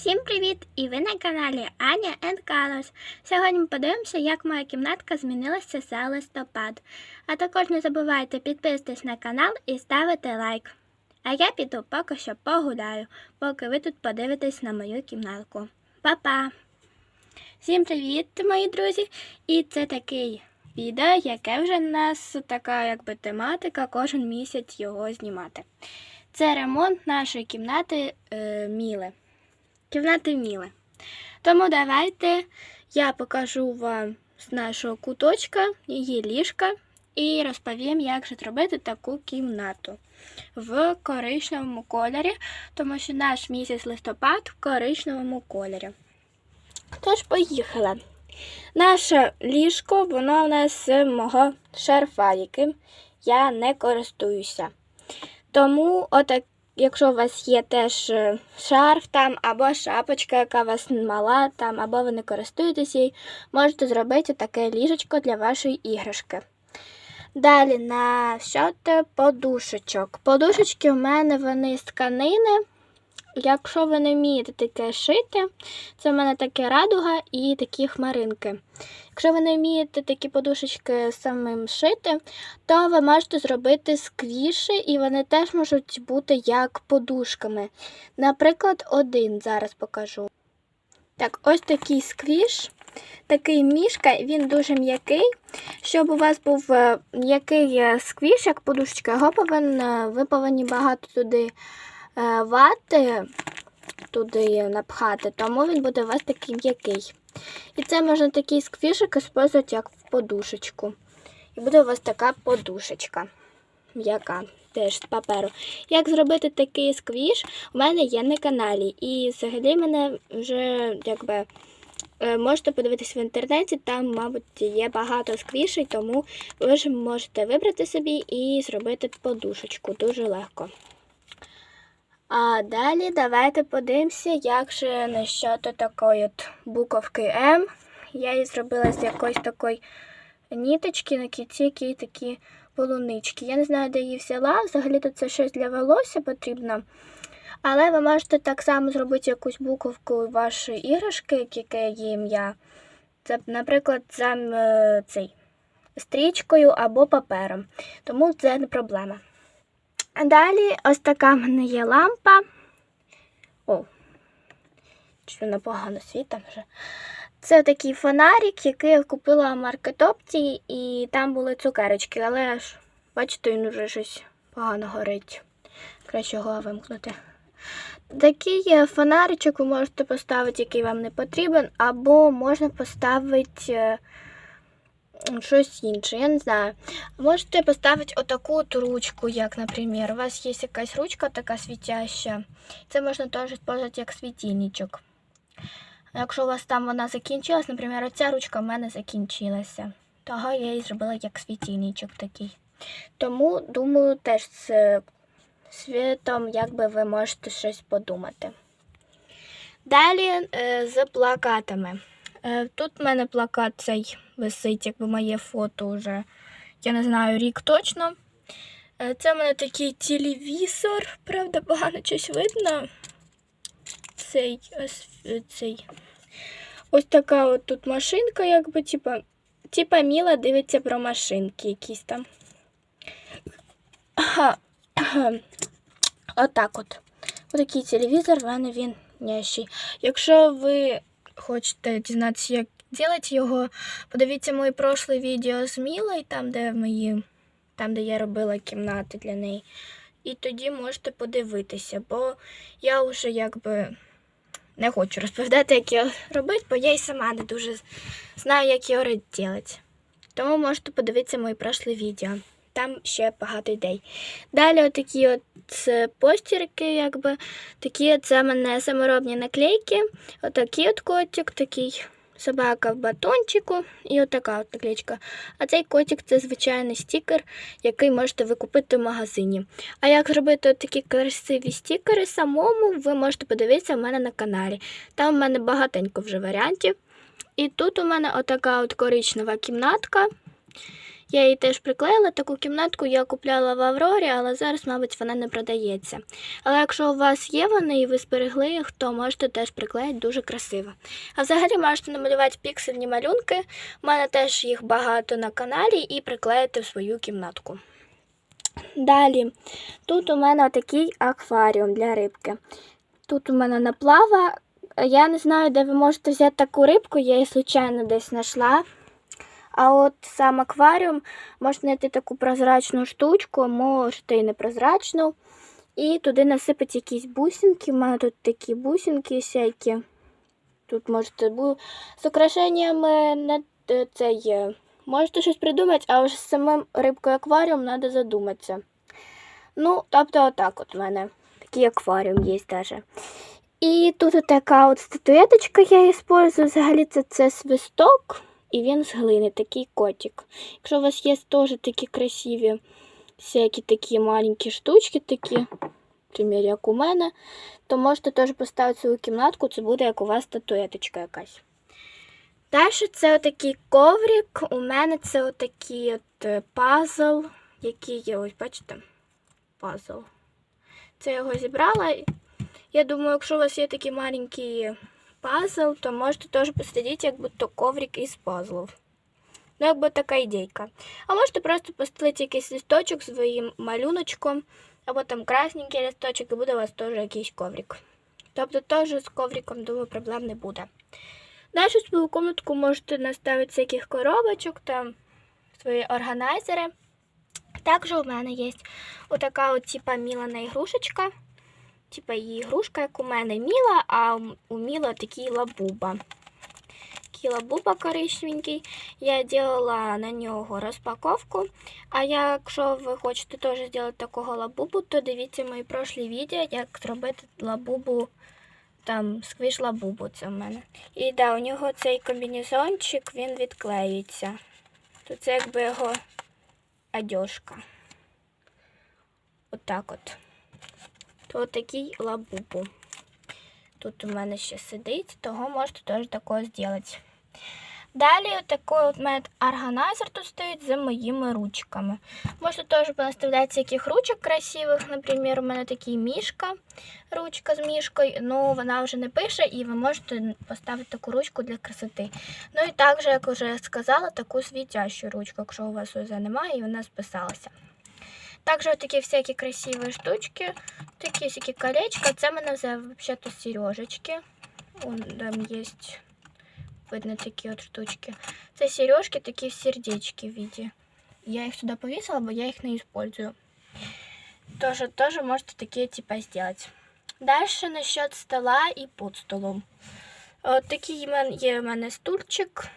Всім привіт! І ви на каналі Аня and Colors. Сьогодні ми подивимося, як моя кімнатка змінилася за листопад. А також не забувайте підписатись на канал і ставити лайк. А я піду поки що погуляю, поки ви тут подивитесь на мою кімнатку. Па-па! Всім привіт, мої друзі! І це такий відео, яке вже в нас така якби тематика, кожен місяць його знімати. Це ремонт нашої кімнати е, Міли. Кімнати Міли. Тому давайте я покажу вам з нашого куточка її ліжка і розповім, як же зробити таку кімнату в коричневому кольорі, тому що наш місяць листопад в коричневому кольорі. Тож, поїхали. Наше ліжко, воно у нас з мого шарфа, яким я не користуюся. Тому, отак, якщо у вас є теж е, шарф там, або шапочка, яка у вас мала, там, або ви не користуєтесь їй, можете зробити таке ліжечко для вашої іграшки. Далі на щодо подушечок. Подушечки у мене вони з тканини. Якщо ви не вмієте таке шити, це в мене таке радуга і такі хмаринки. Якщо ви не вмієте такі подушечки самим шити, то ви можете зробити сквіші, і вони теж можуть бути як подушками. Наприклад, один зараз покажу. Так, ось такий сквіш, такий мішка, він дуже м'який. Щоб у вас був е, м'який е, сквіш, як подушечка, його повинен, ви повинні багато туди вати туди напхати, тому він буде у вас такий м'який. І це можна такий сквішик використовувати як в подушечку. І буде у вас така подушечка, м'яка, теж з паперу. Як зробити такий сквіш, у мене є на каналі. І взагалі мене вже якби. е, Можете подивитись в інтернеті, там, мабуть, є багато сквішей, тому ви ж можете вибрати собі і зробити подушечку дуже легко. А далі давайте подивимося, як же насчет такої от буковки М. Я її зробила з якоїсь такої ніточки на кінці, які такі полунички. Я не знаю, де її взяла. Взагалі-то це щось для волосся потрібно. Але ви можете так само зробити якусь буковку вашої іграшки, яке є ім'я. Це, наприклад, за е, цей стрічкою або папером. Тому це не проблема. Далі ось така в мене є лампа. О, чи вона погано світом вже. Це такий фонарик, який я купила в маркетопці, і там були цукерочки, але ж, бачите, він вже щось погано горить. Краще його вимкнути. Такий фонаричок ви можете поставити, який вам не потрібен, або можна поставити е, щось інше, я не знаю. Можете поставити отаку от ручку, як, наприклад, у вас є якась ручка така світяща. Це можна теж використовувати як світильничок. Якщо у вас там вона закінчилась, наприклад, оця ручка в мене закінчилася. Того я її зробила як світильничок такий. Тому, думаю, теж з світом, якби ви можете щось подумати. Далі е, з плакатами. Е, Тут в мене плакат цей висить, якби моє фото вже, я не знаю, рік точно. Е, Це в мене такий телевізор, правда, погано щось видно. Цей, ось, е, цей. Ось така от тут машинка, якби, типа, типа Міла дивиться про машинки якісь там. Отак от. Отакий телевізор, в мене він нящий. Якщо ви хочете дізнатися, як робити його, подивіться моє прошле відео з Мілою, там, де мої, там, де я робила кімнати для неї. І тоді можете подивитися, бо я вже якби не хочу розповідати, як його робити, бо я й сама не дуже знаю, як його робити. Тому можете подивитися моє прошле відео. Там ще багато ідей. Далі отакі от е, постірки, якби такі це мене саморобні наклейки. Отакий от котик, такий собака в батончику і отака от наклеечка. А цей котик це звичайний стікер, який можете ви купити в магазині. А як зробити такі красиві стікери самому, ви можете подивитися в мене на каналі. Там в мене багатенько вже варіантів. І тут у мене отака от коричнева кімнатка. Я її теж приклеїла. Таку кімнатку я купляла в Аврорі, але зараз, мабуть, вона не продається. Але якщо у вас є вони і ви зберегли їх, то можете теж приклеїти дуже красиво. А взагалі можете намалювати піксельні малюнки. У мене теж їх багато на каналі і приклеїти в свою кімнатку. Далі, тут у мене такий акваріум для рибки. Тут у мене наплава. Я не знаю, де ви можете взяти таку рибку, я її случайно десь знайшла. А от сам акваріум можна знайти таку прозрачну штучку, можете і непрозрачну. І туди насипати якісь бусинки. У мене тут такі бусинки всякі. Тут можете з украшеннями на е, цей. е, Можете щось придумати, а вже з самим рибкою акваріум треба задуматися. Ну, тобто, отак от у мене такий акваріум є теж. І тут така от статуеточка я використовую. Взагалі це, це свисток, і він з глини, такий котик. Якщо у вас є теж такі красиві всякі такі маленькі штучки, такі, наприклад, як у мене, то можете теж поставити свою кімнатку, це буде як у вас статуеточка якась. Далі це отакий коврик. У мене це отакий от е, пазл, який є, ось бачите, пазл. Це я його зібрала. Я думаю, якщо у вас є такий маленький пазл, то можете теж посадити, як будто коврик із пазлів. Ну, якби така ідейка. А можете просто постелити якийсь листочок своїм малюночком, або там красненький листочок, і буде у вас теж якийсь коврик. Тобто теж з ковриком, думаю, проблем не буде. Далі в свою комнатку можете наставити всяких коробочок, там свої органайзери. Також у мене є отака от, типа, мілана ігрушечка. Типа її ігрушка, як у мене міла, а у Міла такий лабуба. Такий лабуба коричневенький. Я робила на нього розпаковку. А якщо ви хочете теж зробити такого лабубу, то дивіться мої прошлі відео, як зробити лабубу, там сквіш лабубу це в мене. І да, у нього цей комбінезончик, він відклеюється. Тут це якби його одежка. Отак от. То такий лабубу. Тут у мене ще сидить, того можете теж такого зробити. Далі такий от мене органайзер тут стоїть за моїми ручками. Можете теж понаставляти всяких ручок красивих. Наприклад, у мене такий мішка, ручка з мішкою, ну вона вже не пише, і ви можете поставити таку ручку для красоти. Ну і також, як вже сказала, таку світящу ручку, якщо у вас УЗ немає, і вона списалася. Також такі всякі красиві штучки, такі всякі колечка. Це в мене взагалі сережечки. Вон там є, видно, такі от штучки. Це сережки такі в сердечки в виде. Я їх сюди повісила, бо я їх не использую. Тоже, тоже можете такі типа сделать. Дальше насчет стола і під столом. От такий в мене- є в мене стульчик.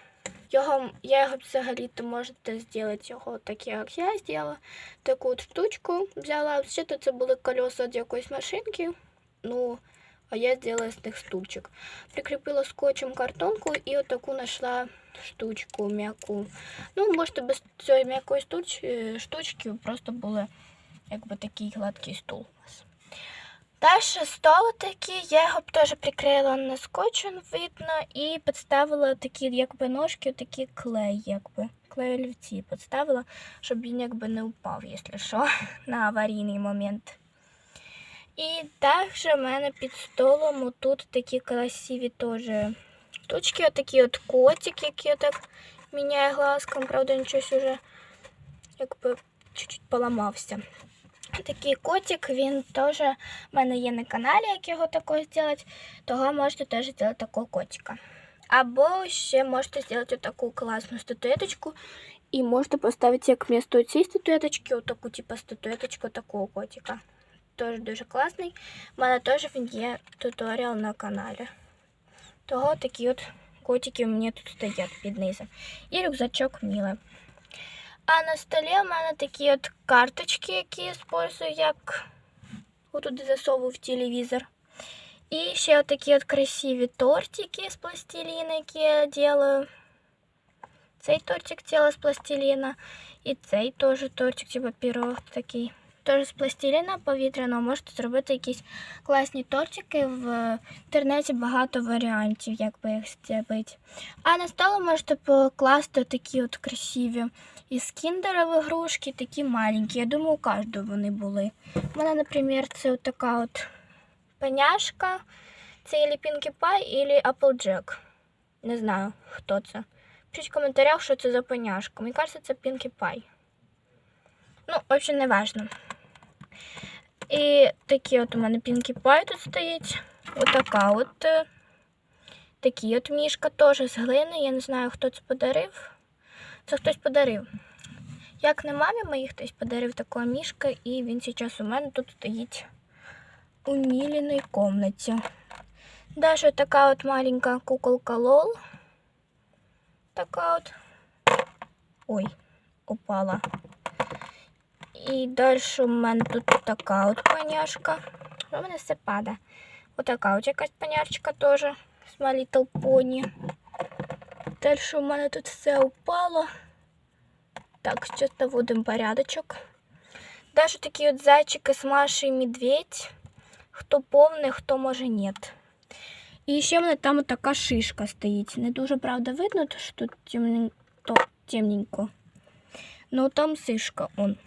Його, я його взагалі-то можете зробити його так, як я зробила. Таку от штучку взяла. Взагалі це були колеса від якоїсь машинки. Ну, а я зробила з них стульчик. Прикріпила скотчем картонку і отаку знайшла штучку м'яку. Ну, можете без цієї м'якої е, штучки просто були якби такий гладкий стул у вас. Далі стол такий, я його теж приклеїла на скотч, видно, і підставила такі якби ножки, такі клей, якби. Клей олівці підставила, щоб він якби не упав, якщо що, на аварійний момент. І також в мене під столом тут такі красиві теж штучки, отакі от котик, який отак міняє глазком, правда, нічого вже якби чуть-чуть поламався. Такий котик, він теж в мене є на каналі, як його такого зробити, того можете теж зробити такого котика. Або ще можете зробити таку класну статуеточку і можете поставити як вмісто цієї статуеточки, отаку типу статуеточку такого котика. Теж дуже класний. У мене теж він є туторіал на каналі. Того такі от котики у мене тут стоять під низом. І рюкзачок Міли. А на столі у мене такі от карточки, які я использую, як отуди засовую в телевізор. І ще от такі от красиві тортики з пластиліна, які я делаю. Цей тортик тіла з пластиліна. І цей теж тортик, типу пірог такий. Теж з пластиліна повітряного можете зробити якісь класні тортики. В інтернеті багато варіантів, як би їх зробити. А на столу можете покласти такі от красиві із кіндера ігрушки такі маленькі. Я думаю, у кожного вони були. У мене, наприклад, це така от пеняшка. Це ілі Pinkie Pie, ілі Applejack. Не знаю, хто це. Пишіть в коментарях, що це за пеняшка. Мені кажется, це Pinkie Pie. Ну, в общем, не важно. І такі от у мене Pinkie Pie тут стоїть. Отака от. е, Такий от мішка теж з глини. Я не знаю, хто це подарив. Це хтось подарив. Як не мамі моїй хтось подарив такого мішка, і він зараз у мене тут стоїть у Міліної комнаті. Далі така от маленька куколка Лол. Така от. Ой, упала. І далі у мене тут така от паняшка. У мене все падає. Отака от якась панярчика теж з Little Pony. Далі у мене тут все упало. Так, зараз наводимо порядочок. Далі такі от зайчики з Машей і Медведь. Хто повний, хто може ні. І ще в мене там така шишка стоїть. Не дуже, правда, видно, що тут темненько. темненько. Ну там шишка он.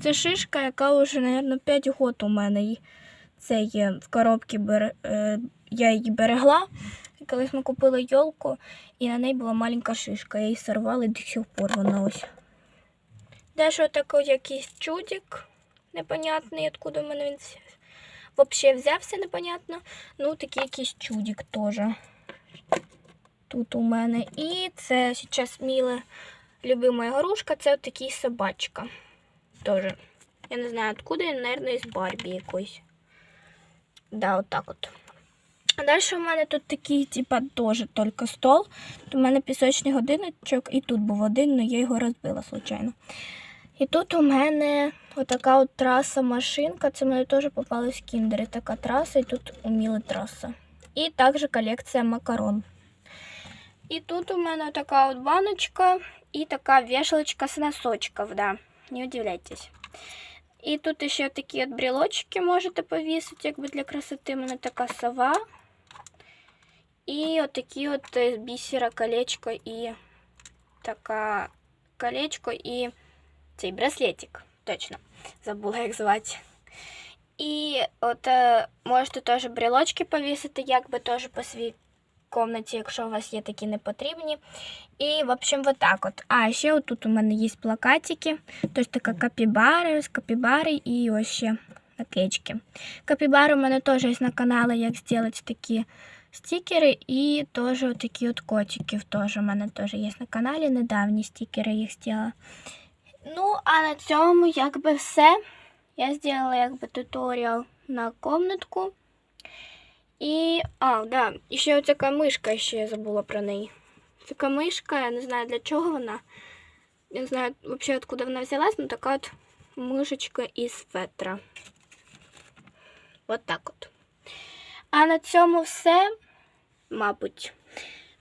Це шишка, яка вже, мабуть, 5 років у мене. Це є в коробці бере, е, я її берегла. Колись ми купили йолку, і на неї була маленька шишка. Я її сорвала і до сих пор вона ось. Далі такий якийсь чудик непонятний, откуда в мене він взагалі взявся, непонятно. Ну, такий якийсь чудик теж. Тут у мене. І це зараз міле любима ігрушка, це такий собачка. Тоже. Я не знаю, откуда, наверное, із Барбі якоїсь. Да, от так от. А далі у мене тут такий, типа, теж тільки стол. У мене пісочний годинничок, і тут був один, але я його розбила, случайно. І тут у мене отака от траса машинка. Це мене теж попалась в кіндері. Така траса, і тут уміла траса. І також колекція макарон. І тут у мене така от баночка і така вешалочка з носочків, да. Не удивляйтесь. І тут ще такі от брелочки можете повісити, якби для красоти. У мене така сова. І отакі от з бісера колечко і така колечко і цей браслетик. Точно. Забула, як звати. І от е, можете теж брелочки повісити, якби теж по своїй комнаті, якщо у вас є такі непотрібні. І, в общем, вот так от. А ще от тут у мене є плакатики. Тож така капібара з капібари і ось ще наклеечки. Капібари у мене теж є на каналі, як зробити такі стікери. І теж такі от котиків теж у мене теж є на каналі. Недавні стікери їх зробила. Ну, а на цьому якби все. Я зробила якби туторіал на комнатку. І. А, да, і ще оця мишка, ще я забула про неї. Така мишка, я не знаю для чого вона. Я не знаю взагалі, откуда вона взялась, ну така от мишечка із фетра. От так от. А на цьому все, мабуть.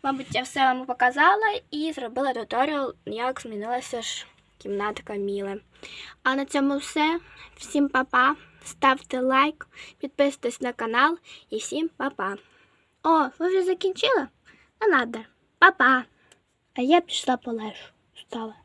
Мабуть, я все вам показала і зробила туторіал, як змінилася ж кімнатка Міли. А на цьому все. Всім па-па. Ставте лайк, підписуйтесь на канал і всім па-па. О, ви вже закінчили? Не надо. Па-па. А я пішла полежу. Встала.